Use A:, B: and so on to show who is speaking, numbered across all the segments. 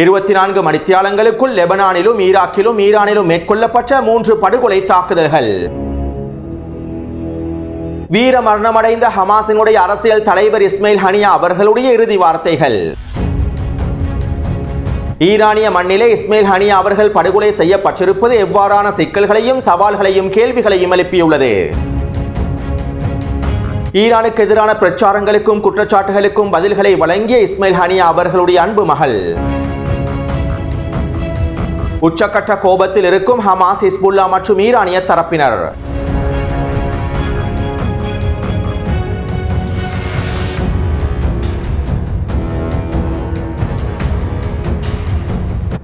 A: இருபத்தி நான்கு மணித்தியாலங்களுக்குள் லெபனானிலும் ஈராக்கிலும் ஈரானிலும் மேற்கொள்ளப்பட்ட மூன்று படுகொலை தாக்குதல்கள். வீர மரணமடைந்த ஹமாஸினுடைய அரசியல் தலைவர் இஸ்மைல் ஹனியா அவர்களுடைய இறுதி வார்த்தைகள். ஈரானிய மண்ணிலே இஸ்மைல் ஹனியா அவர்கள் படுகொலை செய்யப்பட்டிருப்பது எவ்வாறான சிக்கல்களையும் சவால்களையும் கேள்விகளையும் எழுப்பியுள்ளது. ஈரானுக்கு எதிரான பிரச்சாரங்களுக்கும் குற்றச்சாட்டுகளுக்கும் பதில்களை வழங்கிய இஸ்மைல் ஹனியா அவர்களுடைய அன்பு மகள். உச்சக்கட்ட கோபத்தில் இருக்கும் ஹமாஸ் ஹிஸ்புல்லா மற்றும் ஈரானிய தரப்பினர்.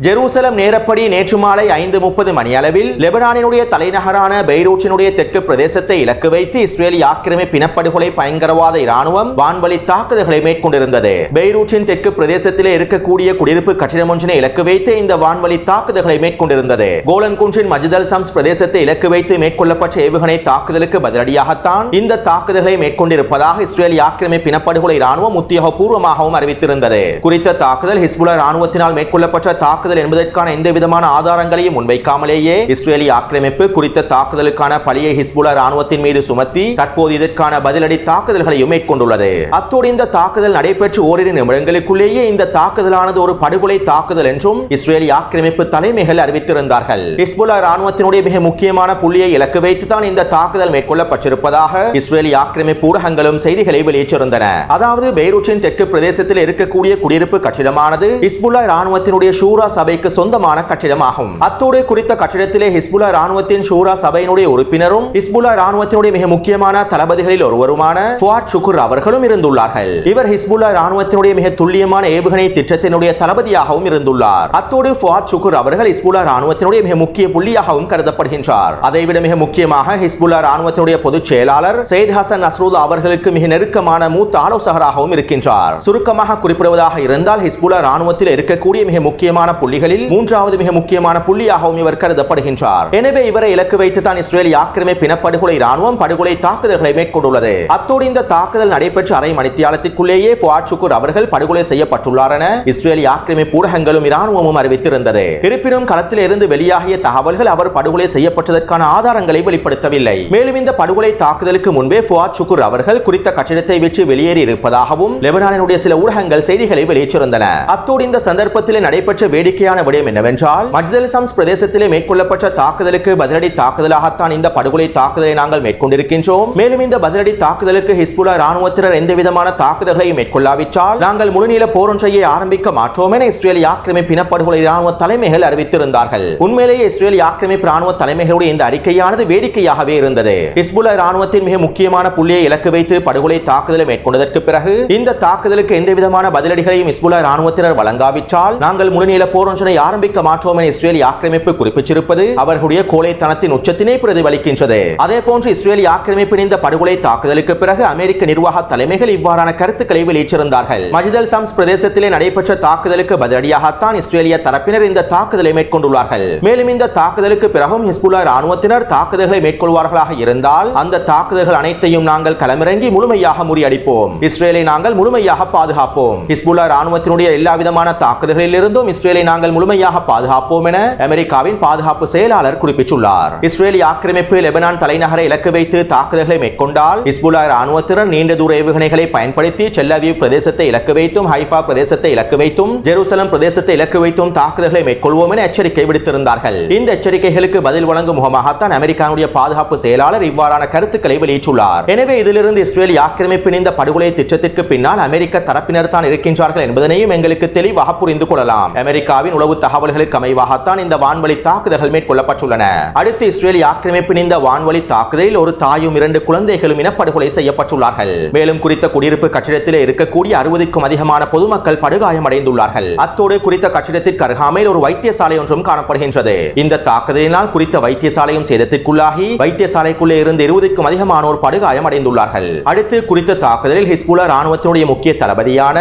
A: ஜெருசலம் நேரப்படி நேற்று மாலை ஐந்து முப்பது மணியளவில் லெபனானினுடைய தலைநகரான பெய்ரூட்டினுடைய தெற்கு பிரதேசத்தை இலக்கு வைத்து இஸ்ரேலி ஆக்கிரமிப்பு இனப்படுகொலை பயங்கரவாத இராணுவம் வான்வழி தாக்குதல்களை மேற்கொண்டிருந்தது. பெய்ரூட்டின் தெற்கு பிரதேசத்திலே இருக்கக்கூடிய குடியிருப்பு கட்டிடம் ஒன்றினை இலக்கு வைத்து இந்த வான்வழி தாக்குதல்களை மேற்கொண்டிருந்தது. கோலன் குன்றின் மஜிதல் சம்ஸ் பிரதேசத்தை இலக்கு வைத்து மேற்கொள்ளப்பட்ட ஏவுகணை தாக்குதலுக்கு பதிலடியாகத்தான் இந்த தாக்குதல்களை மேற்கொண்டிருப்பதாக இஸ்ரேலி ஆக்கிரமிப்பு இனப்படுகொலை இராணுவம் உத்தியோகபூர்வமாகவும் அறிவித்திருந்தது. குறித்த தாக்குதல் ஹிஸ்புலா இராணுவத்தினால் மேற்கொள்ளப்பட்ட தாக்குதல் தாக்குதல் என்பதற்கான எந்தவிதமான ஆதாரங்களையும் முன்வைக்காமலேயே இஸ்ரேலி ஆக்கிரமிப்பு குறித்த தாக்குதலுக்கான பழைய ஹிஸ்புலா ராணுவத்தின் மீது சுமத்தி தற்போது இதற்கான பதிலடி தாக்குதல்களையும் மேற்கொண்டுள்ளது. அத்தோடு இந்த தாக்குதல் நடைபெற்று ஓரிரு நிமிடங்களுக்குள்ளேயே இந்த தாக்குதலானது ஒரு படுகொலை தாக்குதல் என்றும் இஸ்ரேலி ஆக்கிரமிப்பு தலைமைகள் அறிவித்திருந்தார்கள். ஹிஸ்புலா ராணுவத்தினுடைய மிக முக்கியமான புள்ளியை இலக்கு வைத்துதான் இந்த தாக்குதல் மேற்கொள்ளப்பட்டிருப்பதாக இஸ்ரேலி ஆக்கிரமிப்பு ஊடகங்களும் செய்திகளை வெளியிட்டிருந்தன. அதாவது பெய்ரூட்டின் தெற்கு பிரதேசத்தில் இருக்கக்கூடிய குடியிருப்பு கட்டிடமானது ஹிஸ்புல்லா ராணுவத்தினுடைய ஷூரா சபைக்கு சொந்தமான கட்டிடமாகும். அத்தோடு குறித்த கட்டிடத்திலே ஹிஸ்புல்லா ராணுவத்தின் ஷூரா சபையினுடைய உறுப்பினரும் ஹிஸ்புல்லா ராணுவத்தினுடைய மிக முக்கியமான தளபதிகளில் ஒருவருமான ஃபுவாட் ஷுக்குர் அவர்களும் இருந்துள்ளார்கள். இவர் ஹிஸ்புல்லா ராணுவத்தினுடைய மிக துல்லியமான ஏவுகணை திட்டத்தினுடைய தளபதியாகவும் இருந்துள்ளார். அத்தோடு ஃபுவாட் ஷுக்குர் அவர்கள் ஹிஸ்புல்லா ராணுவத்தினுடைய மிக முக்கிய புள்ளியாகவும் கருதப்படுகின்றார். அதைவிட மிக முக்கியமாக ஹிஸ்புல்லா ராணுவத்தினுடைய பொதுச் செயலாளர் சயித் ஹசன் நஸ்ருல்லா அவர்களுக்கு மிக நெருக்கமான மூத்த ஆலோசகராகவும் இருக்கின்றார். சுருக்கமாக குறிப்பிடுவதாக இருந்தால் ஹிஸ்புல்லா ராணுவத்தில் இருக்கக்கூடிய மிக முக்கியமான புள்ளிகளில் மூன்றாவது மிக முக்கியமான புள்ளியாகவும் இவர் கருதப்படுகின்றார். எனவே இவரை இலக்கு வைத்து தான் இஸ்ரேலி ஆக்கிரமிப்பு இனப்படுகொலை ராணுவம் படுகொலை தாக்குதல்களை மேற்கொண்டுள்ளது. அத்தோடு இந்த தாக்குதல் நடைபெற்ற அரை மணித்தியாலத்திற்குள்ளேயே ஃபுவாட் அவர்கள் படுகொலை செய்யப்பட்டுள்ளார் என இஸ்ரேலிய ஆக்கிரமிப்பு ஊடகங்களும் இராணுவமும் அறிவித்திருந்தது. இருப்பினும் களத்தில் இருந்து வெளியாகிய தகவல்கள் அவர் படுகொலை செய்யப்பட்டதற்கான ஆதாரங்களை வெளிப்படுத்தவில்லை. மேலும் இந்த படுகொலை தாக்குதலுக்கு முன்பே ஃபுவாட் ஷுக்குர் அவர்கள் குறித்த கட்டிடத்தை விட்டு வெளியேறி இருப்பதாகவும் லெபனானினுடைய சில ஊடகங்கள் செய்திகளை வெளியிட்டிருந்தன. அத்தோடு இந்த சந்தர்ப்பத்தில் நடைபெற்ற வேடிக்கை வேடிக்கையான விடயம் என்னவென்றால் மஜ்தலிசம்ஸ் பிரதேசத்திலே மேற்கொள்ளப்பட்ட தாக்குதலுக்கு பதிலடி தாக்குதலாகத்தான் இந்த படுகொலை தாக்குதலை நாங்கள் மேற்கொண்டிருக்கின்றோம். மேலும் இந்த பதிலடி தாக்குதலுக்கு ஹிஸ்புல்லா ராணுவத்தினர் எந்த விதமான தாக்குதல்களையும் மேற்கொள்ளாவிட்டால் நாங்கள் முழுநீள போரொன்றையை ஆரம்பிக்க மாட்டோம் என இஸ்ரேலி ஆக்கிரமிப்பு இனப்படுகொலை ராணுவ தலைமைகள் அறிவித்திருந்தார்கள். உண்மையிலேயே இஸ்ரேல் ஆக்கிரமிப்பு ராணுவ தலைமைகளுடைய இந்த அறிக்கையானது வேடிக்கையாகவே இருந்தது. ஹிஸ்புல்லா ராணுவத்தின் மிக முக்கியமான புள்ளியை இலக்கு வைத்து படுகொலை தாக்குதலை மேற்கொண்டதற்கு பிறகு இந்த தாக்குதலுக்கு எந்த விதமான பதிலடிகளையும் ஹிஸ்புல்லா ராணுவத்தினர் வழங்காவிட்டால் நாங்கள் முழுநீள போர் போரொன்றை ஆரம்பிக்க மாட்டோம் என இஸ்ரேலி ஆக்கிரமிப்பு குறிப்பிட்டிருப்பது அவர்களுடைய கோழைத்தனத்தின் உச்சத்தினை பிரதிபலிக்கின்றது. அதே போன்று இஸ்ரேலி ஆக்கிரமிப்பின் இந்த படுகொலை தாக்குதலுக்கு பிறகு அமெரிக்க நிர்வாக தலைமைகள் இவ்வாறான கருத்துக்களை வெளியிட்டிருந்தார்கள். மஜிதல் சம்ஸ் பிரதேசத்திலே நடைபெற்ற தாக்குதலுக்கு பதிலடியாகத்தான் இஸ்ரேலிய தரப்பினர் இந்த தாக்குதலை மேற்கொண்டுள்ளார்கள். மேலும் இந்த தாக்குதலுக்கு பிறகும் ஹிஸ்புல்லா ராணுவத்தினர் தாக்குதல்களை மேற்கொள்வார்களாக இருந்தால் அந்த தாக்குதல்கள் அனைத்தையும் நாங்கள் களமிறங்கி முழுமையாக முறியடிப்போம். இஸ்ரேலை நாங்கள் முழுமையாக பாதுகாப்போம். ஹிஸ்புல்லா ராணுவத்தினுடைய எல்லா விதமான தாக்குதல்களில் இருந்தும் இஸ்ரேலை நாங்கள் முழுமையாக பாதுகாப்போம் என அமெரிக்காவின் பாதுகாப்பு செயலாளர் குறிப்பிட்டுள்ளார். இஸ்ரேல் ஆக்கிரமிப்பு லெபனான் தலைநகரை இலக்கு வைத்து தாக்குதல்களை மேற்கொண்டால் ஹிஸ்புல்லா ராணுவத்தினர் நீண்ட தூர ஏவுகணைகளை பயன்படுத்தி செல்லவீவ் பிரதேசத்தை இலக்கு வைத்தும் ஹைஃபா பிரதேசத்தை இலக்கு வைத்தும் ஜெருசலம் பிரதேசத்தை இலக்கு வைத்தும் தாக்குதல்களை மேற்கொள்வோம் என எச்சரிக்கை விடுத்திருந்தார்கள். இந்த எச்சரிக்கைகளுக்கு பதில் வழங்கும் முகமாகத்தான் அமெரிக்காவுடைய பாதுகாப்பு செயலாளர் இவ்வாறான கருத்துக்களை வெளியிட்டுள்ளார். எனவே இதிலிருந்து இஸ்ரேல் ஆக்கிரமிப்பின் இந்த படுகொலை திட்டத்திற்கு பின்னால் அமெரிக்க தரப்பினர் தான் இருக்கின்றார்கள் என்பதனையும் எங்களுக்கு தெளிவாக புரிந்து கொள்ளலாம். அமெரிக்காவின் உளவு தகவல்களுக்கு அமைவாகத்தான் இந்த வான்வழி தாக்குதல்கள் மேற்கொள்ளப்பட்டுள்ளன. அடுத்து இஸ்ரேலி ஆக்கிரமிப்பின் இந்த வான்வழி தாக்குதலில் ஒரு தாயும் இரண்டு குழந்தைகளும் இனப்படுகொலை செய்யப்பட்டுள்ளார்கள். மேலும் குறித்த குடியிருப்பு கட்டிடத்திலே இருக்கக்கூடிய அறுபதுக்கும் அதிகமான பொதுமக்கள் படுகாயமடைந்துள்ளார்கள். அத்தோடு குறித்த கட்டிடத்திற்கு அருகாமையில் ஒரு வைத்தியசாலை ஒன்றும் காணப்படுகின்றது. இந்த தாக்குதலினால் குறித்த வைத்தியசாலையும் சேதத்திற்குள்ளாகி வைத்தியசாலைக்குள்ளே இருந்து இருபதுக்கும் அதிகமானோர் படுகாயம் அடைந்துள்ளார்கள் அடுத்து குறித்த தாக்குதலில் ஹிஸ்புலா ராணுவத்தினுடைய முக்கிய தளபதியான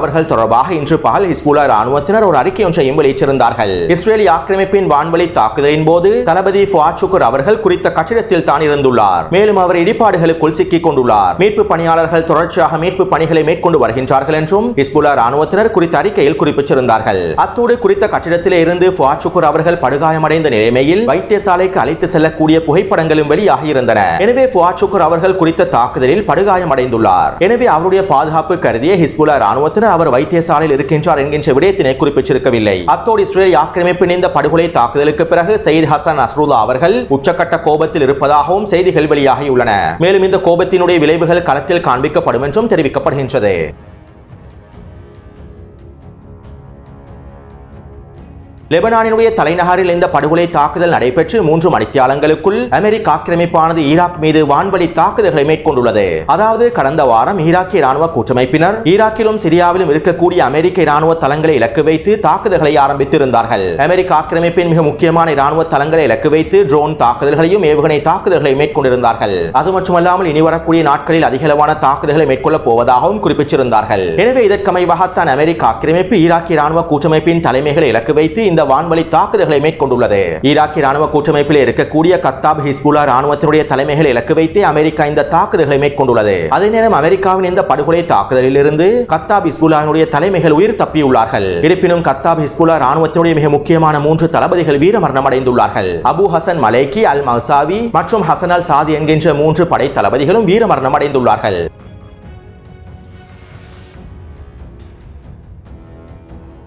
A: அவர்கள் தொடர்பாக இன்று பகல் ஹிஸ்புலா ராணுவத்தினர் ஒரு அறிக்கை அறிக்கை ஒன்றையும் வெளியிட்டிருந்தார்கள் இஸ்ரேலி ஆக்கிரமிப்பின் வான்வழி தாக்குதலின் போது தளபதி ஃபுவாட் சுக்குர் அவர்கள் குறித்த கட்டிடத்தில் தான் இருந்துள்ளார். மேலும் அவர் இடிபாடுகளுக்குள் சிக்கிக் கொண்டுள்ளார். மீட்பு பணியாளர்கள் தொடர்ச்சியாக மீட்பு பணிகளை மேற்கொண்டு வருகின்றார்கள் என்றும் ஹிஸ்புல்லா ராணுவத்தினர் குறித்த அறிக்கையில் குறிப்பிட்டிருந்தார்கள். அத்தோடு குறித்த கட்டிடத்திலே இருந்து ஃபுவாட் சுக்குர் அவர்கள் படுகாயமடைந்த நிலைமையில் வைத்தியசாலைக்கு அழைத்து செல்லக்கூடிய புகைப்படங்களும் வெளியாகி இருந்தன. எனவே ஃபுவாட் சுக்குர் அவர்கள் குறித்த தாக்குதலில் படுகாயமடைந்துள்ளார். எனவே அவருடைய பாதுகாப்பு கருதிய ஹிஸ்புல்லா ராணுவத்தினர் அவர் வைத்தியசாலையில் இருக்கின்றார் என்கின்ற விடயத்தினை குறிப்பிட்டிருக்க கொடுக்கவில்லை அத்தோடு இஸ்ரேல் ஆக்கிரமிப்பு இணைந்த படுகொலை தாக்குதலுக்கு பிறகு சயீத் ஹசன் அஸ்ருல்லா அவர்கள் உச்சக்கட்ட கோபத்தில் இருப்பதாகவும் செய்திகள் வெளியாகியுள்ளன. மேலும் இந்த கோபத்தினுடைய விளைவுகள் களத்தில் காண்பிக்கப்படும் என்றும் தெரிவிக்கப்படுகின்றது. லெபனானினுடைய தலைநகரில் இந்த படுகொலை தாக்குதல் நடைபெற்று மூன்று மணித்தியாலங்களுக்குள் அமெரிக்க ஆக்கிரமிப்பானது ஈராக் மீது வான்வழி தாக்குதல்களை மேற்கொண்டுள்ளது. அதாவது கடந்த வாரம் ஈராக்கிய ராணுவ கூட்டமைப்பினர் ஈராக்கிலும் சிரியாவிலும் இருக்கக்கூடிய அமெரிக்க ராணுவ தளங்களை இலக்கு வைத்து தாக்குதல்களை ஆரம்பித்திருந்தார்கள். அமெரிக்க ஆக்கிரமிப்பின் மிக முக்கியமான ராணுவ தளங்களை இலக்கு வைத்து ட்ரோன் தாக்குதல்களையும் ஏவுகணை தாக்குதல்களை மேற்கொண்டிருந்தார்கள். அது மட்டுமல்லாமல் இனி வரக்கூடிய நாட்களில் அதிகளவான தாக்குதல்களை மேற்கொள்ளப் போவதாகவும் குறிப்பிட்டிருந்தார்கள். எனவே இதற்கமைவாகத்தான் அமெரிக்க ஆக்கிரமிப்பு ஈராக்கிய ராணுவ கூட்டமைப்பின் தலைமைகளை இலக்கு வைத்து இந்த வான்வழி தாக்குதல்களை மேற்கொண்டுள்ளது. ஈராக்கிய ராணுவ கூட்டமைப்பில் இருக்கக்கூடிய கத்தாப் ஹிஸ்புல்லா ராணுவத்தினுடைய தலைமைகள் இலக்கு வைத்து அமெரிக்கா இந்த தாக்குதல்களை மேற்கொண்டுள்ளது. அதே நேரம் அமெரிக்காவின் இந்த படுகொலை தாக்குதலில் இருந்து கத்தாப் ஹிஸ்புல்லாவினுடைய தலைமைகள் உயிர் தப்பியுள்ளார்கள். இருப்பினும் கத்தாப் ஹிஸ்புல்லா ராணுவத்தினுடைய மிக முக்கியமான மூன்று தளபதிகள் வீரமரணம் அடைந்துள்ளார்கள் அபு ஹசன் மலேக்கி அல் மசாவி மற்றும் ஹசன் அல் சாதி என்கின்ற மூன்று படை தளபதிகளும் வீரமரணம் அடைந்துள்ளார்கள்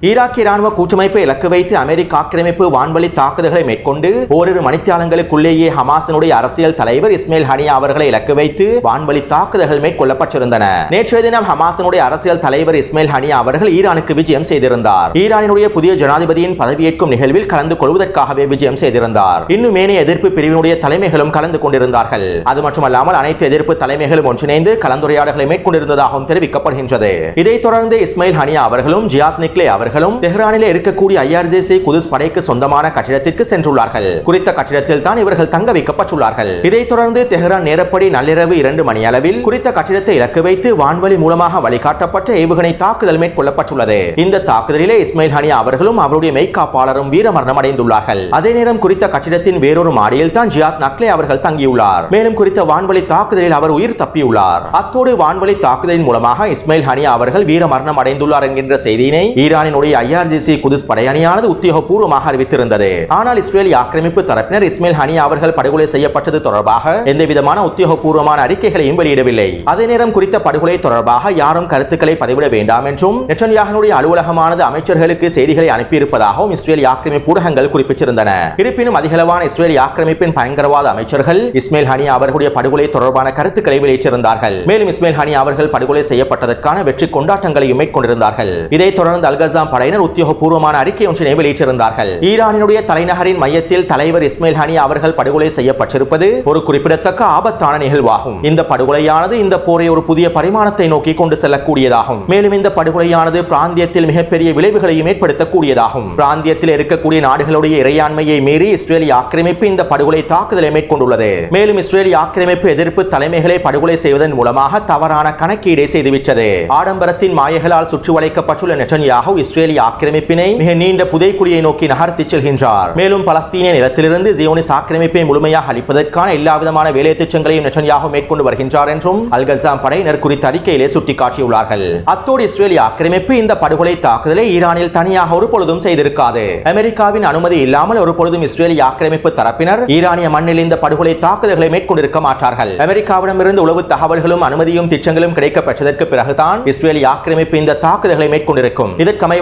A: ஈராக்கிய ராணுவ கூட்டமைப்பை இலக்கு வைத்து அமெரிக்க ஆக்கிரமிப்பு வான்வழி தாக்குதல்களை மேற்கொண்டு ஓரிரு மணித்தியாலங்களுக்குள்ளேயே ஹமாசனுடைய அரசியல் தலைவர் இஸ்மேல் ஹனியா அவர்களை இலக்கு வைத்து வான்வழி தாக்குதல்கள் மேற்கொள்ளப்பட்டிருந்தன. நேற்றைய தினம் ஹமாசனுடைய அரசியல் தலைவர் இஸ்மேல் ஹனியா அவர்கள் ஈரானுக்கு விஜயம் செய்திருந்தார். ஈரானினுடைய புதிய ஜனாதிபதியின் பதவியேற்கும் நிகழ்வில் கலந்து கொள்வதற்காகவே விஜயம் செய்திருந்தார். இன்னும் மேனே எதிர்ப்பு பிரிவினுடைய தலைமைகளும் கலந்து கொண்டிருந்தார்கள். அது மட்டுமல்லாமல் அனைத்து எதிர்ப்பு தலைமைகளும் ஒன்றிணைந்து கலந்துரையாடல்களை மேற்கொண்டிருந்ததாகவும் தெரிவிக்கப்படுகின்றது. இதைத் தொடர்ந்து இஸ்மேல் ஹனியா அவர்களும் ஜியாத் நிக்லே அவர்களும் தெஹ்ரானிலே இருக்கக்கூடிய ஐஆர்ஜேசி குதுஸ் படைக்கு சொந்தமான கட்டிடத்திற்கு சென்றுள்ளார்கள். குறித்த கட்டிடத்தில் தான் இவர்கள் தங்க வைக்கப்பட்டுள்ளார்கள். இதைத் தொடர்ந்து தெஹ்ரான் நேரப்படி நள்ளிரவு இரண்டு மணி அளவில் குறித்த கட்டிடத்தை இலக்கு வைத்து வான்வழி மூலமாக வழிகாட்டப்பட்ட ஏவுகணை தாக்குதல் மேற்கொள்ளப்பட்டுள்ளது. இந்த தாக்குதலிலே இஸ்மாயில் ஹனியா அவர்களும் அவருடைய மெய்காப்பாளரும் வீரமரணம் அடைந்துள்ளார்கள் அதே நேரம் குறித்த கட்டிடத்தின் வேறொரு மாடியில் தான் ஜியாத் நக்லே அவர்கள் தங்கியுள்ளார். மேலும் குறித்த வான்வழி தாக்குதலில் அவர் உயிர் தப்பியுள்ளார். அத்தோடு வான்வழி தாக்குதலின் மூலமாக இஸ்மாயில் ஹனியா அவர்கள் வீரமரணம் அடைந்துள்ளார் என்கின்ற செய்தியினை ஈரானின் ஈரானினுடைய ஐஆர்ஜிசி குதிஸ் படையணியானது உத்தியோகபூர்வமாக அறிவித்திருந்தது. ஆனால் இஸ்ரேலிய ஆக்கிரமிப்பு தரப்பினர் இஸ்மேல் ஹனி அவர்கள் படுகொலை செய்யப்பட்டது தொடர்பாக எந்த விதமான உத்தியோகபூர்வமான அறிக்கைகளையும் வெளியிடவில்லை. அதே நேரம் குறித்த படுகொலை தொடர்பாக யாரும் கருத்துக்களை பதிவிட வேண்டாம் என்றும் நெட்டன்யாகனுடைய அலுவலகமானது அமைச்சர்களுக்கு செய்திகளை அனுப்பியிருப்பதாகவும் இஸ்ரேலி ஆக்கிரமிப்பு ஊடகங்கள் குறிப்பிட்டிருந்தன. இருப்பினும் அதிகளவான இஸ்ரேலி ஆக்கிரமிப்பின் பயங்கரவாத அமைச்சர்கள் இஸ்மேல் ஹனி அவர்களுடைய படுகொலை தொடர்பான கருத்துக்களை வெளியிட்டிருந்தார்கள். மேலும் இஸ்மேல் ஹனி அவர்கள் படுகொலை செய்யப்பட்டதற்கான வெற்றி கொண்டாட்டங்களையும் மேற்கொண்டிருந்தார்கள். இதைத் தொடர்ந்து அல்கசா அல்கசாம் படையினர் உத்தியோகபூர்வமான அறிக்கை ஒன்றினை வெளியிட்டிருந்தார்கள். ஈரானினுடைய தலைநகரின் மையத்தில் தலைவர் இஸ்மாயில் ஹனி அவர்கள் படுகொலை செய்யப்பட்டிருப்பது ஒரு குறிப்பிடத்தக்க ஆபத்தான நிகழ்வாகும். இந்த படுகொலையானது இந்த போரை ஒரு புதிய பரிமாணத்தை நோக்கி கொண்டு செல்லக்கூடியதாகும். மேலும் இந்த படுகொலையானது பிராந்தியத்தில் மிகப்பெரிய விளைவுகளையும் ஏற்படுத்தக்கூடியதாகும். பிராந்தியத்தில் இருக்கக்கூடிய நாடுகளுடைய இறையாண்மையை மீறி இஸ்ரேலிய ஆக்கிரமிப்பு இந்த படுகொலை தாக்குதலை மேற்கொண்டுள்ளது. மேலும் இஸ்ரேலிய ஆக்கிரமிப்பு எதிர்ப்பு தலைமைகளை படுகொலை செய்வதன் மூலமாக தவறான கணக்கீடை செய்துவிட்டது. ஆடம்பரத்தின் மாயைகளால் சுற்றி வளைக்கப்பட்டுள்ள நெட்டன்யாகு இஸ்ரேலிய ஆக்கிரமிப்பினை மிக நீண்ட புதைக்குழியை நோக்கி நகர்த்திச் செல்கின்றார். மேலும் பலஸ்தீனிய நிலத்திலிருந்து ஜியோனிஸ் ஆக்கிரமிப்பை முழுமையாக அளிப்பதற்கான எல்லா விதமான வேலை திட்டங்களையும் நெட்டன்யாகு மேற்கொண்டு வருகின்றார் என்றும் அல்கசாம் படையினர் குறித்த அறிக்கையிலே சுட்டிக்காட்டியுள்ளார்கள். அத்தோடு இஸ்ரேலிய ஆக்கிரமிப்பு இந்த படுகொலை தாக்குதலை ஈரானில் தனியாக ஒரு பொழுதும் செய்திருக்காது. அமெரிக்காவின் அனுமதி இல்லாமல் ஒரு பொழுதும் இஸ்ரேலிய ஆக்கிரமிப்பு தரப்பினர் ஈரானிய மண்ணில் இந்த படுகொலை தாக்குதல்களை மேற்கொண்டிருக்க மாட்டார்கள். அமெரிக்காவிடமிருந்து உளவு தகவல்களும் அனுமதியும் திட்டங்களும் கிடைக்கப்பெற்றதற்கு பிறகுதான் இஸ்ரேலிய ஆக்கிரமிப்பு இந்த தாக்குதல்களை மேற்கொண்டிருக்கும்.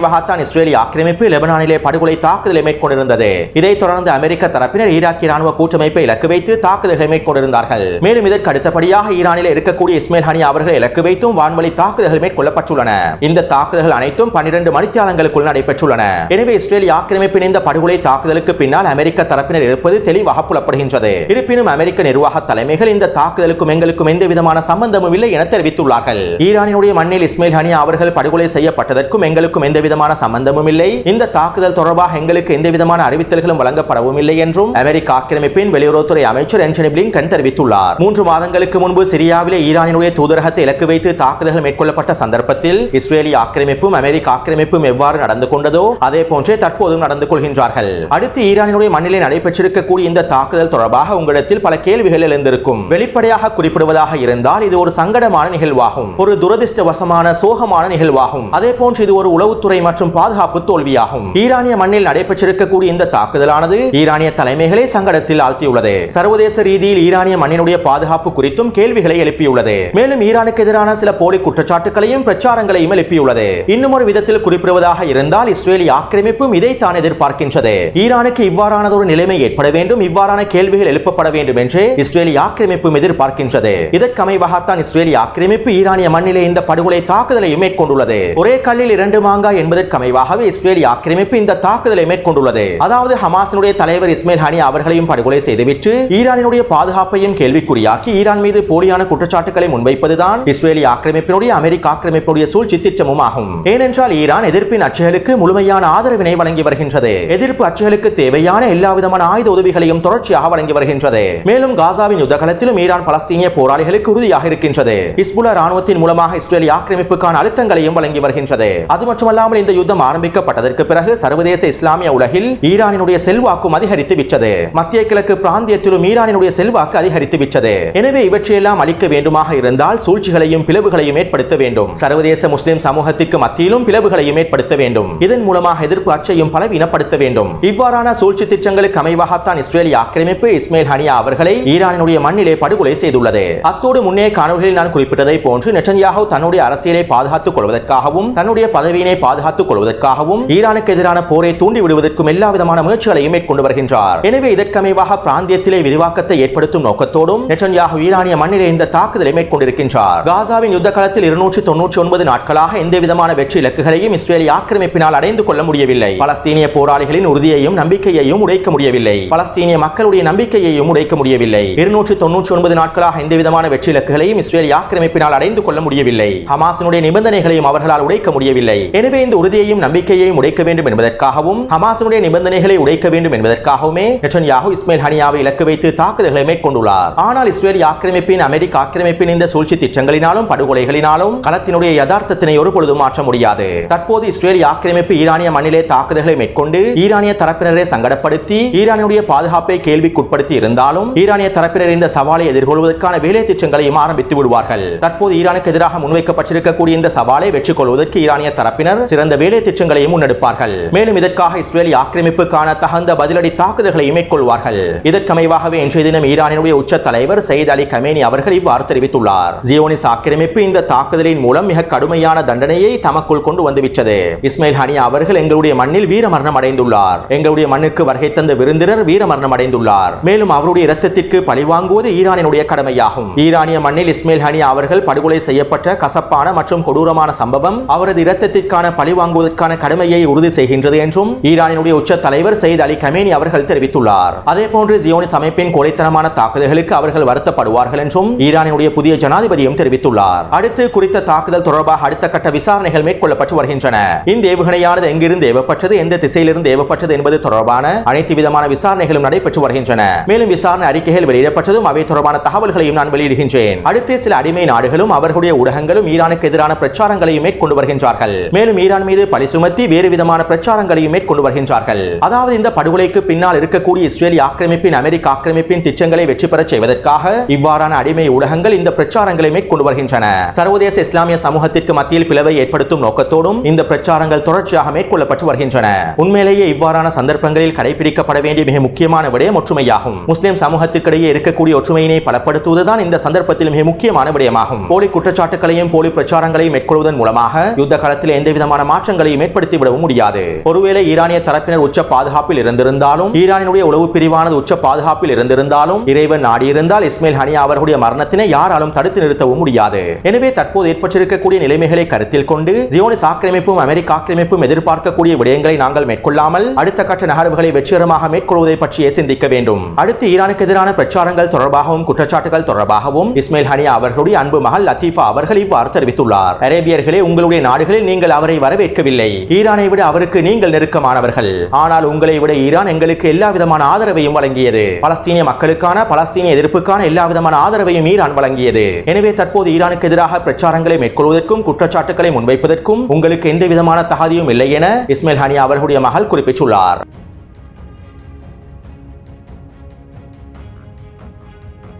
A: வகாத்தான் இஸ்ரேலிய ஆக்கிரமிப்பு லெபனானிலே படுகொலை தாக்குதலை மேற்கொண்டிருந்தது. இதைத் தொடர்ந்து அமெரிக்க தரப்பினர் ஈராக்கிய ராணுவ கூட்டமைப்பை இலக்கு வைத்து தாக்குதல்களை மேற்கொண்டிருந்தார்கள். மேலும் இதற்கு அடுத்தபடியாக ஈரானில் இருக்கக்கூடிய இஸ்மேல் ஹனி அவர்களை இலக்கு வைத்தும் வான்வழி தாக்குதல்கள் மேற்கொள்ளப்பட்டுள்ளன. இந்த தாக்குதல்கள் அனைத்தும் பன்னிரண்டு மணித்தியாலங்களுக்குள் நடைபெற்றுள்ளன. எனவே இஸ்ரேலிய ஆக்கிரமிப்பின் இந்த படுகொலை தாக்குதலுக்கு பின்னால் அமெரிக்க தரப்பினர் இருப்பது தெளிவாக புலப்படுகின்றது இருப்பினும் அமெரிக்க நிர்வாக தலைமைகள் இந்த தாக்குதலுக்கும் எங்களுக்கும் எந்த விதமான சம்பந்தமும் இல்லை என தெரிவித்துள்ளார்கள். ஈரானினுடைய மண்ணில் இஸ்மேல் ஹனி அவர்கள் படுகொலை செய்யப்பட்டதற்கும் எங்களுக்கும் எந்தவித எந்தவிதமான சம்பந்தமும் இல்லை. இந்த தாக்குதல் தொடர்பாக எங்களுக்கு எந்தவிதமான அறிவித்தல்களும் வழங்கப்படவும் இல்லை என்றும் அமெரிக்க ஆக்கிரமிப்பின் வெளியுறவுத்துறை அமைச்சர் ஆண்டனி பிளிங்கன் தெரிவித்துள்ளார். மூன்று மாதங்களுக்கு முன்பு சிரியாவிலே ஈரானினுடைய தூதரகத்தை இலக்கு வைத்து தாக்குதல்கள் மேற்கொள்ளப்பட்ட சந்தர்ப்பத்தில் இஸ்ரேலிய ஆக்கிரமிப்பும் அமெரிக்க ஆக்கிரமிப்பும் எவ்வாறு நடந்து கொண்டதோ அதே போன்றே தற்போதும் நடந்து கொள்கின்றார்கள். அடுத்து ஈரானினுடைய மண்ணிலே நடைபெற்றிருக்கக்கூடிய இந்த தாக்குதல் தொடர்பாக உங்களிடத்தில் பல கேள்விகள் எழுந்திருக்கும். வெளிப்படையாக குறிப்பிடுவதாக இருந்தால் இது ஒரு சங்கடமான நிகழ்வாகும். ஒரு துரதிருஷ்டவசமான சோகமான நிகழ்வாகும். அதே போன்று இது ஒரு உளவுத்துறை மற்றும் பாதுகாப்பு தோல்வியாகும். ஈரானிய மண்ணில் நடைபெற்றிருக்கக்கூடிய இந்த தாக்குதலானது ஈரானிய தலைமைகளை சங்கடத்தில் ஆழ்த்தியுள்ளது. சர்வதேச ரீதியில் ஈரானிய மண்ணினுடைய பாதுகாப்பு குறித்தும் கேள்விகளை எழுப்பியுள்ளது. மேலும் ஈரானுக்கு எதிரான சில போலி குற்றச்சாட்டுகளையும் பிரச்சாரங்களையும் எழுப்பியுள்ளது. இன்னும் ஒரு விதத்தில் குறிப்பிடுவதாக இருந்தால் இஸ்ரேலிய ஆக்கிரமிப்பும் இதைத்தான் எதிர்பார்க்கின்றது. ஈரானுக்கு இவ்வாறானதொரு நிலைமை ஏற்பட வேண்டும் இவ்வாறான கேள்விகள் எழுப்பப்பட வேண்டும் என்று இஸ்ரேலிய ஆக்கிரமிப்பும் எதிர்பார்க்கின்றது. இதற்கமைவாகத்தான் இஸ்ரேலிய ஆக்கிரமிப்பு ஈரானிய மண்ணிலே இந்த படுகொலை தாக்குதலையும் மேற்கொண்டுள்ளது. ஒரே கல்லில் இரண்டு மாங்காய் என்பதற்கு அமைவாகவே இஸ்ரேலிய ஆக்கிரமிப்பு இந்த தாக்குதலை மேற்கொண்டுள்ளது. அதாவது ஹமாஸினுடைய தலைவர் இஸ்மேல் ஹனி அவர்களையும் படுகொலை செய்துவிட்டு ஈரானினுடைய பாதுகாப்பையும் கேள்விக்குறியாக்கி ஈரான் மீது போலியான குற்றச்சாட்டுகளை முன்வைப்பதுதான் இஸ்ரேலிய ஆக்கிரமிப்பினுடைய அமெரிக்க ஆக்கிரமிப்புடைய சூழ்ச்சி திட்டமும் ஆகும். ஏனென்றால் ஈரான் எதிர்ப்பின் அச்சுகளுக்கு முழுமையான ஆதரவினை வழங்கி வருகின்றது. எதிர்ப்பு அச்சுகளுக்கு தேவையான எல்லா விதமான ஆயுத உதவிகளையும் தொடர்ச்சியாக வழங்கி வருகின்றது. மேலும் காசாவின் யுத்தகலத்திலும் ஈரான் பலஸ்தீனிய போராளிகளுக்கு உறுதியாக இருக்கின்றது. இஸ்புலா ராணுவத்தின் மூலமாக இஸ்ரேலிய ஆக்கிரமிப்புக்கான அழுத்தங்களையும் வழங்கி வருகின்றது. அது மட்டுமல்லாமல் இந்த யுத்தம் ஆரம்பிக்கப்பட்டதற்கு பிறகு சர்வதேச இஸ்லாமிய உலகில் ஈரானினுடைய செல்வாக்கும் அதிகரித்து விட்டது. மத்திய கிழக்கு பிராந்தியத்திலும் ஈரானினுடைய செல்வாக்கு அதிகரித்து விட்டது. எனவே இவற்றையெல்லாம் அளிக்க வேண்டுமாக இருந்தால் சூழ்ச்சிகளையும் பிளவுகளையும் ஏற்படுத்த வேண்டும். சர்வதேச முஸ்லிம் சமூகத்திற்கு மத்தியிலும் பிளவுகளையும் ஏற்படுத்த வேண்டும். இதன் மூலமாக எதிர்ப்பு அச்சையும் பலவீனப்படுத்த வேண்டும். இவ்வாறான சூழ்ச்சி திட்டங்களுக்கு அமைவாகத்தான் இஸ்ரேலிய ஆக்கிரமிப்பு இஸ்மேல் ஹனியா அவர்களை ஈரானினுடைய மண்ணிலே படுகொலை செய்துள்ளது. அத்தோடு முன்னே காணொலிகளில் நான் குறிப்பிட்டதை போன்று நெட்டன்யாஹு தன்னுடைய அரசியலை பாதுகாத்துக் கொள்வதற்காகவும் தன்னுடைய பதவியினை பாதுகாத்துக் கொள்வதற்காகவும் ஈரானுக்கு எதிரான போரை தூண்டி விடுவதற்கும் எல்லா விதமான முயற்சிகளையும் மேற்கொண்டு வருகின்றார் எனவே இதற்கமைவாக பிராந்தியத்திலே விரிவாக்கத்தை ஏற்படுத்தும் நோக்கத்தோடும் நெட்டன்யாகு ஈரானிய மண்ணிலே இந்த தாக்குதலை மேற்கொண்டிருக்கின்றார். காசாவின் யுத்த காலத்தில் இருநூற்றி தொன்னூற்றி ஒன்பது நாட்களாக எந்த விதமான வெற்றி இலக்குகளையும் இஸ்ரேலிய ஆக்கிரமிப்பினால் அடைந்து கொள்ள முடியவில்லை. பலஸ்தீனிய போராளிகளின் உறுதியையும் நம்பிக்கையையும் உடைக்க முடியவில்லை. பலஸ்தீனிய மக்களுடைய நம்பிக்கையையும் உடைக்க முடியவில்லை. இருநூற்றி தொன்னூற்றி ஒன்பது நாட்களாக எந்த விதமான வெற்றி இலக்குகளையும் இஸ்ரேலிய ஆக்கிரமிப்பினால் அடைந்து கொள்ள முடியவில்லை. ஹமாசினுடைய நிபந்தனைகளையும் அவர்களால் உடைக்க முடியவில்லை. எனவே இந்த உறுதியையும் நம்பிக்கையையும் உடைக்க வேண்டும் என்பதற்காகவும் ஹமாஸினுடைய நிபந்தனைகளை உடைக்க வேண்டும் என்பதற்காகவுமே நெட்டன்யாகு இஸ்மேல் ஹனியாவை இலக்கு வைத்து தாக்குதல்களை மேற்கொண்டுள்ளார். ஆனால் இஸ்ரேலிய ஆக்கிரமிப்பின் அமெரிக்க ஆக்கிரமிப்பின் இந்த சூழ்ச்சி திட்டங்களினாலும் படுகொலைகளினாலும் களத்தினுடைய யதார்த்தத்தினை ஒருபொழுதும் மாற்ற முடியாது. தற்போது இஸ்ரேலிய ஆக்கிரமிப்பு ஈரானிய மண்ணிலே தாக்குதல்களை மேற்கொண்டு ஈரானிய தரப்பினரை சங்கடப்படுத்தி ஈரானுடைய பாதுகாப்பை கேள்விக்குட்படுத்தி இருந்தாலும் ஈரானிய தரப்பினர் இந்த சவாலை எதிர்கொள்வதற்கான வேலை திட்டங்களையும் ஆரம்பித்து விடுவார்கள். தற்போது ஈரானுக்கு எதிராக முன்வைக்கப்பட்டிருக்கக்கூடிய இந்த சவாலை வெற்றி கொள்வதற்கு ஈரானிய தரப்பினர் சிறந்த சிறந்த வேலை திட்டங்களையும் முன்னெடுப்பார்கள். மேலும் இதற்காக இஸ்ரேலிய ஆக்கிரமிப்புக்கான தகுந்த பதிலடி தாக்குதல்களையும் மேற்கொள்வார்கள். இதற்கமைவாகவே இன்றைய தினம் ஈரானினுடைய உச்ச தலைவர் சயித் அலி கமேனி அவர்கள் இவ்வாறு தெரிவித்துள்ளார். ஜியோனிஸ் ஆக்கிரமிப்பு இந்த தாக்குதலின் மூலம் மிக கடுமையான தண்டனையை தமக்குள் கொண்டு வந்துவிட்டது. இஸ்மாயில் ஹனி அவர்கள் எங்களுடைய மண்ணில் வீரமரணம் அடைந்துள்ளார். எங்களுடைய மண்ணுக்கு வருகை தந்த விருந்தினர் வீரமரணம் அடைந்துள்ளார். மேலும் அவருடைய இரத்தத்திற்கு பழிவாங்குவது ஈரானினுடைய கடமையாகும். ஈரானிய மண்ணில் இஸ்மாயில் ஹனி அவர்கள் படுகொலை செய்யப்பட்ட கசப்பான மற்றும் கொடூரமான சம்பவம் அவரது இரத்தத்திற்கான பழி பழிவாங்குவதற்கான கடமையை உறுதி செய்கின்றது என்றும் ஈரானினுடைய உச்ச தலைவர் சயித் அலி கமேனி அவர்கள் தெரிவித்துள்ளார். அதே போன்று ஜியோனிஸ் அமைப்பின் கொலைத்தனமான தாக்குதல்களுக்கு அவர்கள் வருத்தப்படுவார்கள் என்றும் ஈரானினுடைய புதிய ஜனாதிபதியும் தெரிவித்துள்ளார். அடுத்து குறித்த தாக்குதல் தொடர்பாக அடுத்த கட்ட விசாரணைகள் மேற்கொள்ளப்பட்டு வருகின்றன. இந்த ஏவுகணையானது எங்கிருந்து ஏவப்பட்டது எந்த திசையிலிருந்து ஏவப்பட்டது என்பது தொடர்பான அனைத்து விதமான விசாரணைகளும் நடைபெற்று வருகின்றன. மேலும் விசாரணை அறிக்கைகள் வெளியிடப்பட்டதும் அவை தொடர்பான தகவல்களையும் நான் வெளியிடுகின்றேன். அடுத்து சில அடிமை நாடுகளும் அவர்களுடைய ஊடகங்களும் ஈரானுக்கு எதிரான பிரச்சாரங்களையும் மேற்கொண்டு வருகின்றார்கள். மேலும் ஈரான் மீது பழி சுமத்தி வேறு விதமான பிரச்சாரங்களையும் மேற்கொண்டு வருகின்றார்கள். அதாவது இந்த படுகொலைக்கு பின்னால் இருக்கக்கூடிய இஸ்ரேலிய ஆக்கிரமிப்பின் அமெரிக்க ஆக்கிரமிப்பின் திட்டங்களை வெற்றி பெறச் செய்வதற்காக இவ்வாறான அடிமை ஊடகங்கள் இந்த பிரச்சாரங்களை மேற்கொண்டு வருகின்றன. சர்வதேச இஸ்லாமிய சமூகத்திற்கு மத்தியில் பிளவை ஏற்படுத்தும் நோக்கத்தோடும் இந்த பிரச்சாரங்கள் தொடர்ச்சியாக மேற்கொள்ளப்பட்டு வருகின்றன. உண்மையிலேயே இவ்வாறான சந்தர்ப்பங்களில் கடைபிடிக்கப்பட வேண்டிய மிக முக்கியமான விடயம் ஒற்றுமையாகும். முஸ்லிம் சமூகத்திற்கிடையே இருக்கக்கூடிய ஒற்றுமையினை பலப்படுத்துவதுதான் இந்த சந்தர்ப்பத்தில் மிக முக்கியமான விடயமாகும். போலி குற்றச்சாட்டுகளையும் போலி பிரச்சாரங்களையும் மேற்கொள்வதன் மூலமாக யுத்த காலத்தில் எந்த விதமான மாற்றங்களையும் ஏற்படுத்தி விடவும் முடியாது. ஒருவேளை ஈரானிய தரப்பினர் உச்ச பாதுகாப்பில் இருந்திருந்தாலும் ஈரானினுடைய உளவு பிரிவானது உச்ச பாதுகாப்பில் இருந்திருந்தாலும் இறைவன் நாடியிருந்தால் இஸ்மேல் ஹனியா அவர்களுடைய மரணத்தினை யாராலும் தடுத்து நிறுத்தவும் முடியாது. எனவே தற்போது ஏற்பட்டிருக்கக்கூடிய நிலைமைகளை கருத்தில் கொண்டு ஜியோனிஸ் ஆக்கிரமிப்பும் அமெரிக்க ஆக்கிரமிப்பும் எதிர்பார்க்கக்கூடிய விடயங்களை நாங்கள் மேற்கொள்ளாமல் அடுத்த கட்ட நகர்வுகளை வெற்றிகரமாக மேற்கொள்வதை பற்றியே சிந்திக்க வேண்டும். அடுத்து ஈரானுக்கு எதிரான பிரச்சாரங்கள் தொடர்பாகவும் குற்றச்சாட்டுகள் தொடர்பாகவும் இஸ்மேல் ஹனியா அவர்களுடைய அன்பு மகள் லத்தீஃபா அவர்கள் இவ்வாறு தெரிவித்துள்ளார். அரேபியர்களே உங்களுடைய நாடுகளில் நீங்கள் அவரை வரவே வரவேற்கவில்லை ஈரானை விட அவருக்கு நீங்கள் நெருக்கமானவர்கள். ஆனால் உங்களை விட ஈரான் எங்களுக்கு எல்லா விதமான ஆதரவையும் வழங்கியது. பலஸ்தீனிய மக்களுக்கான பலஸ்தீனிய எதிர்ப்புக்கான எல்லா விதமான ஆதரவையும் ஈரான் வழங்கியது. எனவே தற்போது ஈரானுக்கு எதிராக பிரச்சாரங்களை மேற்கொள்வதற்கும் குற்றச்சாட்டுகளை முன்வைப்பதற்கும் உங்களுக்கு எந்த விதமான தகுதியும் இல்லை என இஸ்மேல் ஹனியா அவர்களுடைய மகள் குறிப்பிட்டுள்ளார்.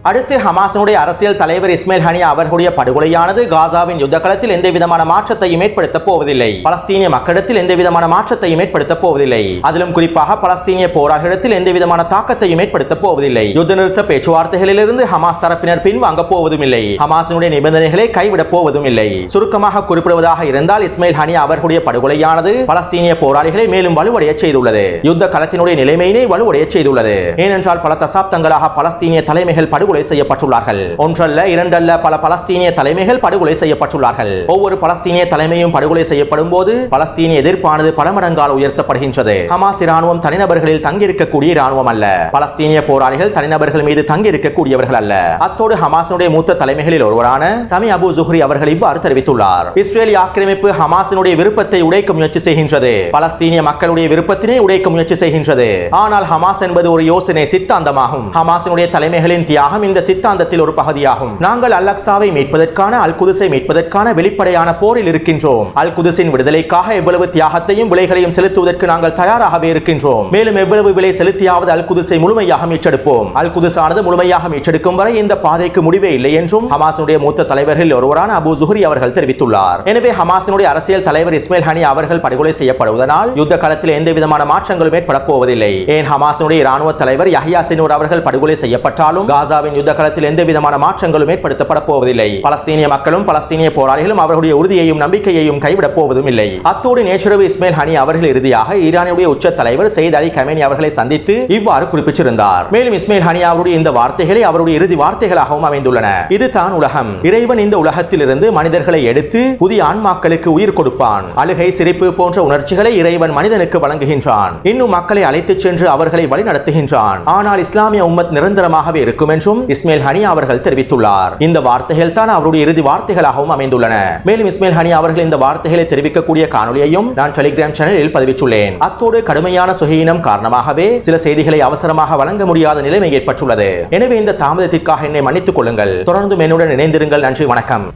A: அடுத்து ஹமாஸினுடைய அரசியல் தலைவர் இஸ்மேல் ஹனியா அவர்களுடைய படுகொலையானது காசாவின் யுத்த களத்தில் எந்த விதமான மாற்றத்தையும் ஏற்படுத்தப் போவதில்லை. பலஸ்தீனிய மக்களிடத்தில் எந்த விதமான மாற்றத்தையும் ஏற்படுத்தப் போவதில்லை. அதிலும் குறிப்பாக பலஸ்தீனிய போராளிடத்தில் எந்த விதமான தாக்கத்தையும் ஏற்படுத்தப் போவதில்லை. யுத்த நிறுத்த பேச்சுவார்த்தைகளிலிருந்து ஹமாஸ் தரப்பினர் பின்வாங்க போவதும் இல்லை ஹமாஸினுடைய நிபந்தனைகளை கைவிடப் போவதும் இல்லை சுருக்கமாக குறிப்பிடுவதாக இருந்தால் இஸ்மேல் ஹனியா அவர்களுடைய படுகொலையானது பலஸ்தீனிய போராளிகளை மேலும் வலுவடைய செய்துள்ளது. யுத்த களத்தினுடைய நிலைமையினை வலுவடைய செய்துள்ளது. ஏனென்றால் பல தசாப்தங்களாக பலஸ்தீனிய தலைமைகள் படுகொலை படுகொலை செய்யப்பட்டுள்ளார்கள். ஒன்றல்ல இரண்டல்ல பல பலஸ்தீனிய தலைமைகள் படுகொலை செய்யப்பட்டுள்ளார்கள். ஒவ்வொரு பலஸ்தீனிய தலைமையும் படுகொலை செய்யப்படும் போது பலஸ்தீனிய எதிர்ப்பானது பல மடங்கால் உயர்த்தப்படுகின்றது. ஹமாஸ் இராணுவம் தனிநபர்களில் தங்கியிருக்கக்கூடிய இராணுவம் அல்ல. பலஸ்தீனிய போராளிகள் தனிநபர்கள் மீது தங்கியிருக்கக்கூடியவர்கள் அல்ல. அத்தோடு ஹமாஸினுடைய மூத்த தலைமைகளில் ஒருவரான சமி அபு ஜுஹ்ரி அவர்கள் இவ்வாறு தெரிவித்துள்ளார். இஸ்ரேலி ஆக்கிரமிப்பு ஹமாஸினுடைய விருப்பத்தை உடைக்க முயற்சி செய்கின்றது. பலஸ்தீனிய மக்களுடைய விருப்பத்தினை உடைக்க முயற்சி செய்கின்றது. ஆனால் ஹமாஸ் என்பது ஒரு யோசனை சித்தாந்தமாகும். ஹமாஸினுடைய தலைமைகளின் தியாகம் இந்த சித்தாந்தத்தில் ஒரு பகுதியாகும். நாங்கள் அல் மீட்பதற்கான அல் குதிசை மீட்பதற்கான வெளிப்படையான போரில் இருக்கின்றோம். அல் குதிசின் விடுதலைக்காக எவ்வளவு தியாகத்தையும் விலைகளையும் செலுத்துவதற்கு நாங்கள் தயாராகவே இருக்கின்றோம். மேலும் எவ்வளவு விலை செலுத்தியாவது அல் குதிசை முழுமையாக மீட்டெடுப்போம். அல் குதிசானது முழுமையாக மீட்டெடுக்கும் வரை இந்த பாதைக்கு முடிவே இல்லை என்றும் ஹமாசினுடைய மூத்த தலைவர்களில் ஒருவரான அபு ஜுஹரி அவர்கள் தெரிவித்துள்ளார். எனவே ஹமாசினுடைய அரசியல் தலைவர் இஸ்மேல் ஹனி அவர்கள் படுகொலை செய்யப்படுவதனால் யுத்த களத்தில் எந்த விதமான மாற்றங்களும் ஏற்பட போவதில்லை. ஏன் ஹமாசினுடைய ராணுவ தலைவர் யஹ்யா சினூர் அவர்கள் படுகொலை செய்யப்பட்டாலும் காசாவின் யுத்த களத்தில் எந்த விதமான மாற்றங்களும் ஏற்படுத்தப்பட போவதில்லை. பலஸ்தீனிய மக்களும் பலஸ்தீனிய போராளிகளும் அவர்களுடைய உறுதியையும் நம்பிக்கையையும் கைவிடப் போவதும் இல்லை. அத்தோடு நேற்றுரவு இஸ்மேல் ஹனி அவர்கள் இறுதியாக ஈரானுடைய உச்ச தலைவர் சையத் அலி கமேனி அவர்களை சந்தித்து இவ்வாறு குறிப்பிட்டிருந்தார். மேலும் இஸ்மேல் ஹனி அவருடைய இந்த வார்த்தைகளை அவருடைய இறுதி வார்த்தைகளாகவும் அமைந்துள்ளன. இதுதான் உலகம். இறைவன் இந்த உலகத்திலிருந்து மனிதர்களை எடுத்து புதிய ஆன்மாக்களுக்கு உயிர் கொடுப்பான். அழுகை சிரிப்பு போன்ற உணர்ச்சிகளை இறைவன் மனிதனுக்கு வழங்குகின்றான். இன்னும் மக்களை அழைத்துச் சென்று அவர்களை வழிநடத்துகின்றான். ஆனால் இஸ்லாமிய உம்மத் நிரந்தரமாகவே இருக்கும் என்றும் இஸ்மேல் ஹனி அவர்கள் தெரிவித்துள்ளார். இந்த வார்த்தைகள் தான் அவருடைய இறுதி வார்த்தைகளாகவும் அமைந்துள்ளன. மேலும் இஸ்மேல் ஹனி அவர்கள் இந்த வார்த்தைகளை தெரிவிக்கக்கூடிய காணொலியையும் நான் டெலிகிராம் சேனலில் பதிவிட்டுள்ளேன். அத்தோடு கடுமையான சுகையினம் காரணமாகவே சில செய்திகளை அவசரமாக வழங்க முடியாத நிலைமை ஏற்பட்டுள்ளது. எனவே இந்த தாமதத்திற்காக என்னை மன்னித்துக் கொள்ளுங்கள். தொடர்ந்து என்னுடன் இணைந்திருங்கள். நன்றி வணக்கம்.